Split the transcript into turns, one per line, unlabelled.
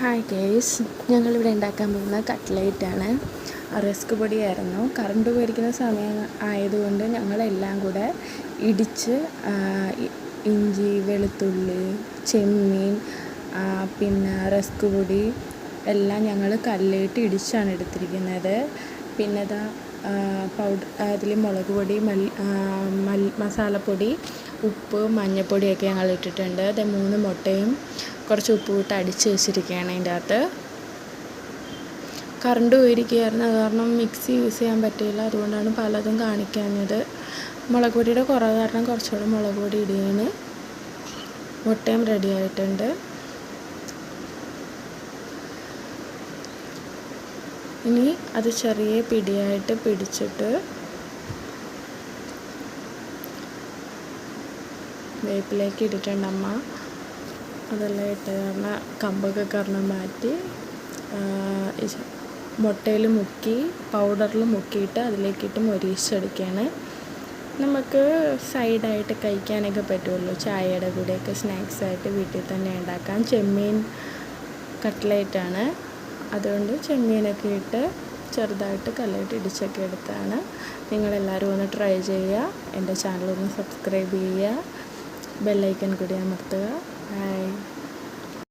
Hi case ഞങ്ങളിവിടെ ഉണ്ടാക്കാൻ പോകുന്ന കട്ട്ലേറ്റാണ് റിസ്ക് പൊടിയായിരുന്നു. കറണ്ട് പോയിരിക്കുന്ന സമയം ആയതുകൊണ്ട് ഞങ്ങളെല്ലാം കൂടെ ഇടിച്ച് ഇഞ്ചി വെളുത്തുള്ളി ചെമ്മീൻ പിന്നെ റിസ്ക് പൊടി എല്ലാം ഞങ്ങൾ കല്ലിട്ട് ഇടിച്ചാണ് എടുത്തിരിക്കുന്നത്. പിന്നെ ഇതാ പൗഡർ അതിൽ മുളക് പൊടി മല്ലി മസാലപ്പൊടി ഉപ്പ് മഞ്ഞൾപ്പൊടിയൊക്കെ ഞങ്ങൾ ഇട്ടിട്ടുണ്ട് അത് മൂന്ന് മുട്ടയും കുറച്ച് ഉപ്പ് ഇട്ട് അടിച്ച് വെച്ചിരിക്കുകയാണ് അതിന്റെ അകത്ത്. കറണ്ട് പോയിരിക്കുകയായിരുന്നു. കാരണം മിക്സി യൂസ് ചെയ്യാൻ പറ്റിയില്ല. അതുകൊണ്ടാണ് പലതും കാണിക്കാഞ്ഞത്. മുളക് പൊടിയുടെ കുറവ് കാരണം കുറച്ചുകൂടെ മുളക് പൊടി ഇടുകയാണ്. മുട്ടയും റെഡി ആയിട്ടുണ്ട്. ഇനി അത് ചെറിയ പിടിയായിട്ട് പിടിച്ചിട്ട് വേപ്പിലേക്ക് ഇട്ടിട്ടുണ്ട് അമ്മ. അതെല്ലാം ഇട്ട് കാരണം കമ്പൊക്കെ കാരണം മാറ്റി മുട്ടയിൽ മുക്കി പൗഡറിൽ മുക്കിയിട്ട് അതിലേക്കിട്ട് മൊരീച്ചെടുക്കുകയാണ് നമുക്ക് സൈഡായിട്ട് കഴിക്കാനൊക്കെ പറ്റുമല്ലോ? ചായയുടെ കൂടെയൊക്കെ സ്നാക്സ് ആയിട്ട് വീട്ടിൽ തന്നെ ഉണ്ടാക്കാം. ചെമ്മീൻ കട്ട്ലേറ്റാണ്. അതുകൊണ്ട് ചെമ്മീനൊക്കെ ഇട്ട് ചെറുതായിട്ട് കല്ലിട്ട് ഇടിച്ചൊക്കെ എടുത്താണ് നിങ്ങളെല്ലാവരും ഒന്ന് ട്രൈ ചെയ്യുക. എന്റെ ചാനൽ ഒന്ന് സബ്സ്ക്രൈബ് ചെയ്യുക. ബെല്ലൈക്കൻ കൂടി അമർത്തുക. 哎